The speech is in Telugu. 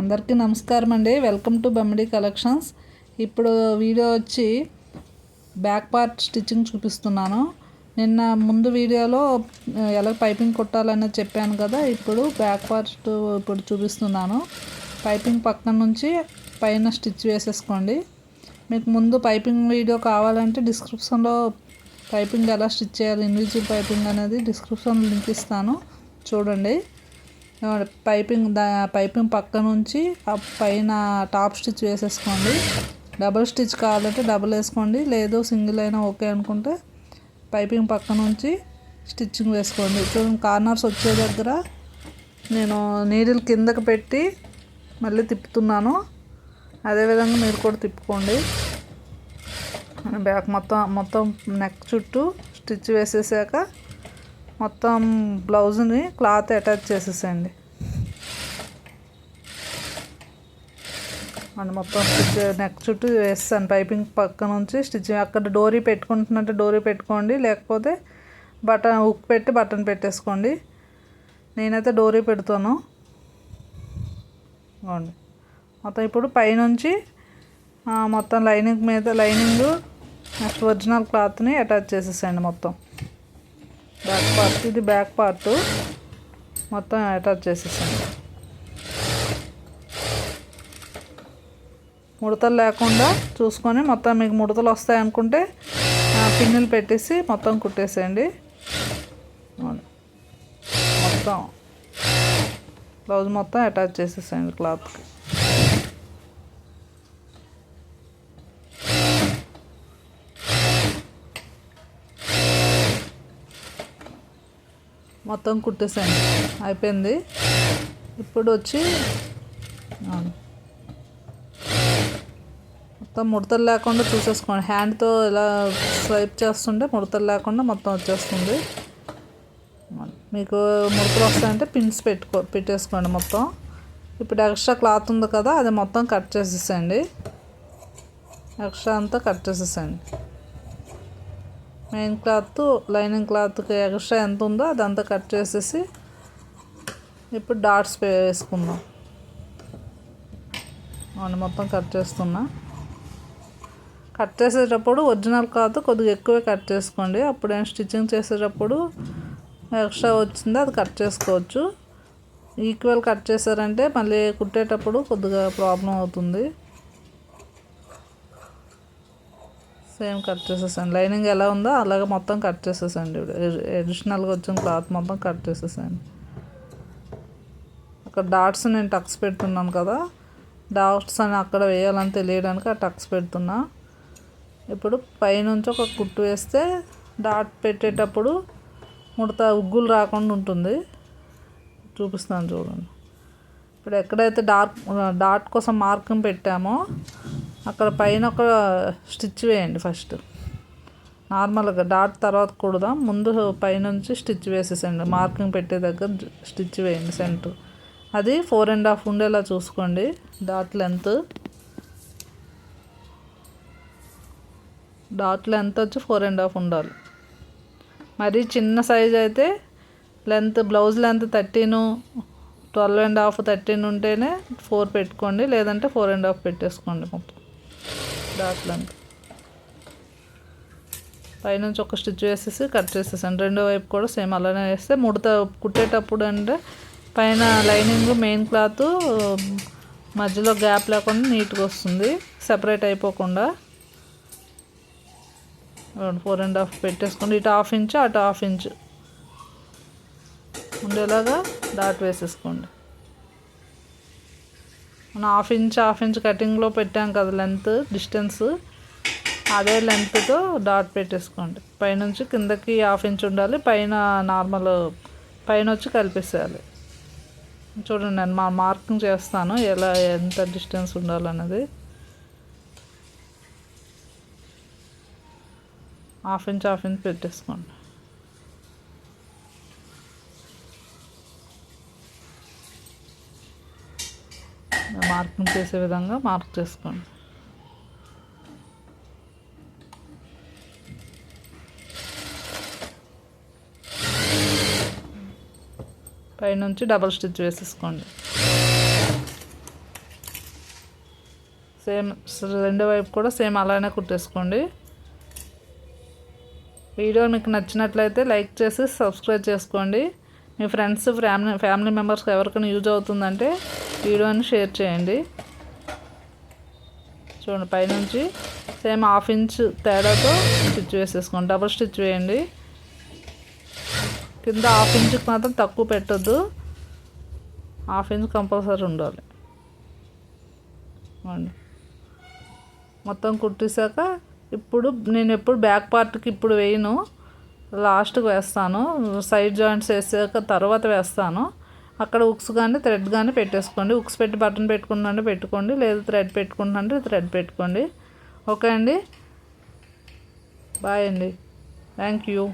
అందరికీ నమస్కారం అండి. వెల్కమ్ టు బమ్మిడి కలెక్షన్స్ ఇప్పుడు వీడియో వచ్చి బ్యాక్ పార్ట్ స్టిచ్చింగ్ చూపిస్తున్నాను. నిన్న ముందు వీడియోలో ఎలా పైపింగ్ కుట్టాలనేది చెప్పాను కదా ఇప్పుడు బ్యాక్ పార్ట్ ఇప్పుడు చూపిస్తున్నాను. పైపింగ్ పక్కన నుంచి పైన స్టిచ్ వేసేసుకోండి. మీకు ముందు పైపింగ్ వీడియో కావాలంటే డిస్క్రిప్షన్లో పైపింగ్ ఎలా స్టిచ్ చేయాలి ఇన్విజిబుల్ పైపింగ్ అనేది డిస్క్రిప్షన్ లింక్ ఇస్తాను. చూడండి. పైపింగ్ దా పైపింగ్ పక్క నుంచి ఆ పైన టాప్ స్టిచ్ వేసేసుకోండి. డబుల్ స్టిచ్ కావాలంటే డబుల్ వేసుకోండి. లేదు సింగిల్ అయినా ఓకే అనుకుంటే పైపింగ్ పక్క నుంచి స్టిచ్చింగ్ వేసుకోండి. చూడండి కార్నర్స్ వచ్చే దగ్గర నేను నీడిల్ కిందకి పెట్టి మళ్ళీ తిప్పుతున్నాను. అదేవిధంగా మీరు కూడా తిప్పుకోండి. బ్యాక్ మొత్తం మొత్తం నెక్ చుట్టూ స్టిచ్ వేసేసాక మొత్తం బ్లౌజ్ని క్లాత్ అటాచ్ చేసేసేయండి. అండ్ మొత్తం స్టిచ్ నెక్ చుట్టూ వేస్తాను. పైపింగ్ పక్క నుంచి స్టిచ్ అక్కడ డోరీ పెట్టుకుంటున్నట్టు డోరీ పెట్టుకోండి. లేకపోతే బటన్ ఉక్ పెట్టి బటన్ పెట్టేసుకోండి. నేనైతే డోరీ పెడతాను. ఇదిగోండి. మొత్తం ఇప్పుడు పైనుంచి మొత్తం లైనింగ్ మీద లైనింగ్ నెక్స్ట్ ఒరిజినల్ క్లాత్ని అటాచ్ చేసేసేయండి మొత్తం. Back part. ఇది బ్యాక్ పార్ట్. మొత్తం అటాచ్ చేసేసాను. ముడతలు లేకుండా చూసుకొని మొత్తం మీకు ముడతలు వస్తాయి అనుకుంటే పిన్నులు పెట్టేసి మొత్తం కుట్టేసేయండి. మొత్తం. బ్లౌజ్ మొత్తం అటాచ్ చేసేసేయండి క్లాత్కి. మొత్తం కుట్టేసాను. అయిపోయింది. ఇప్పుడు వచ్చి మొత్తం ముడతలు లేకుండా చూసేసుకోండి. హ్యాండ్తో ఇలా స్వైప్ చేస్తుంటే ముడతలు లేకుండా మొత్తం వచ్చేస్తుంది. మీకు ముడతలు వస్తాయంటే పిన్స్ పెట్టుకో పెట్టేసుకోండి మొత్తం. ఇప్పుడు ఎక్స్ట్రా క్లాత్ ఉంది కదా అది మొత్తం కట్ చేసేసేయండి. ఎక్స్ట్రా అంతా కట్ చేసేసేయండి. మెయిన్ క్లాత్ లైనింగ్ క్లాత్కి ఎక్స్ట్రా ఎంత ఉందో అదంతా కట్ చేసేసి ఇప్పుడు డాట్స్ వేసుకుందాం. అవును మొత్తం కట్ చేస్తున్నా. కట్ చేసేటప్పుడు ఒరిజినల్ క్లాత్ కొద్దిగా ఎక్కువే కట్ చేసుకోండి. అప్పుడు ఏం స్టిచ్చింగ్ చేసేటప్పుడు ఎక్స్ట్రా వచ్చిందో అది కట్ చేసుకోవచ్చు. ఈక్వల్ కట్ చేశారంటే మళ్ళీ కుట్టేటప్పుడు కొద్దిగా ప్రాబ్లం అవుతుంది. సేమ్ కట్ చేసేసాను లైనింగ్ ఎలా ఉందో అలాగే మొత్తం కట్ చేసేసండి అడిషనల్గా వచ్చిన క్లాత్ మొత్తం కట్ చేసేసాను అక్కడ డాట్స్ నేను టక్స్ పెడుతున్నాను కదా డాట్స్ అని అక్కడ వేయాలని తెలియడానికి ఆ టక్స్ పెడుతున్నా. ఇప్పుడు పైనుంచి ఒక కుట్టు వేస్తే డాట్ పెట్టేటప్పుడు ముడత ఉగ్గులు రాకుండా ఉంటుంది. చూపిస్తాను చూడండి. ఇప్పుడు ఎక్కడైతే డార్క్ డాట్ కోసం మార్కింగ్ పెట్టామో అక్కడ పైన ఒక స్టిచ్ వేయండి ఫస్ట్. నార్మల్గా డాట్ తర్వాత కుడదాం ముందు పైనుంచి స్టిచ్ వేసేసండి మార్కింగ్ పెట్టే దగ్గర స్టిచ్ వేయండి సెంటర్. అది ఫోర్ అండ్ హాఫ్ ఉండేలా చూసుకోండి. Dot length. డాట్ లెంత్ వచ్చి ఫోర్ అండ్ హాఫ్ ఉండాలి. మరి చిన్న సైజ్ అయితే length blouse length thirteen twelve and half thirteen ఉంటేనే ఫోర్ పెట్టుకోండి. లేదంటే ఫోర్ అండ్ హాఫ్ పెట్టేసుకోండి మొత్తం. డాట్ లెంత్ పైనుంచి ఒక స్టిచ్ వేసేసి కట్ చేసేసాను. రెండో వైపు కూడా సేమ్ అలానే వేస్తే ముడత కుట్టేటప్పుడు అంటే పైన లైనింగ్ మెయిన్ క్లాత్ మధ్యలో గ్యాప్ లేకుండా నీట్గా వస్తుంది. సెపరేట్ అయిపోకుండా. ఫోర్ అండ్ హాఫ్ పెట్టేసుకోండి ఇటు హాఫ్ ఇంచ్ అటు హాఫ్ ఇంచ్. ఉండేలాగా డాట్ వేసేసుకోండి. మనం హాఫ్ ఇంచ్ హాఫ్ ఇంచ్ కటింగ్లో పెట్టాం కదా లెంత్ డిస్టెన్స్ అదే లెంత్తో డాట్ పెట్టేసుకోండి. పైనుంచి కిందకి హాఫ్ ఇంచ్ ఉండాలి పైన నార్మల్ పైన వచ్చి కలిపేసేయాలి. చూడండి నేను మా మార్కింగ్ చేస్తాను ఎలా ఎంత డిస్టెన్స్ ఉండాలన్నది హాఫ్ ఇంచ్ హాఫ్ ఇంచ్ పెట్టేసుకోండి. మార్కింగ్ చేసే విధంగా మార్క్ చేసుకోండి. పైనుంచి డబల్ స్టిచ్ వేసేసుకోండి. సేమ్ రెండో వైపు కూడా సేమ్ అలానే కుట్టేసుకోండి. వీడియో మీకు నచ్చినట్లయితే లైక్ చేసి సబ్స్క్రైబ్ చేసుకోండి. మీ ఫ్రెండ్స్ ఫ్యామిలీ ఫ్యామిలీ మెంబర్స్కి ఎవరికైనా యూజ్ అవుతుందంటే వీడియోని షేర్ చేయండి. చూడండి పైనుంచి సేమ్ హాఫ్ ఇంచ్ తేడాతో స్టిచ్ వేసేసుకోండి. డబుల్ స్టిచ్ వేయండి. కింద హాఫ్ ఇంచ్కి మాత్రం తక్కువ పెట్టొద్దు. హాఫ్ ఇంచ్ కంపల్సరీ ఉండాలి. ఇవ్వండి. మొత్తం కుట్టేశాక ఇప్పుడు నేను ఎప్పుడు బ్యాక్ పార్ట్కి ఇప్పుడు వేయను. లాస్ట్కి వేస్తాను. సైడ్ జాయింట్స్ వేసాక తర్వాత వేస్తాను. అక్కడ ఉక్స్ కానీ థ్రెడ్ కానీ పెట్టేసుకోండి. ఉక్స్ పెట్టి బటన్ పెట్టుకుంటుంటే పెట్టుకోండి. లేదు థ్రెడ్ పెట్టుకుంటుంటే థ్రెడ్ పెట్టుకోండి. ఓకే అండి. బాయ్ అండి. Thank you.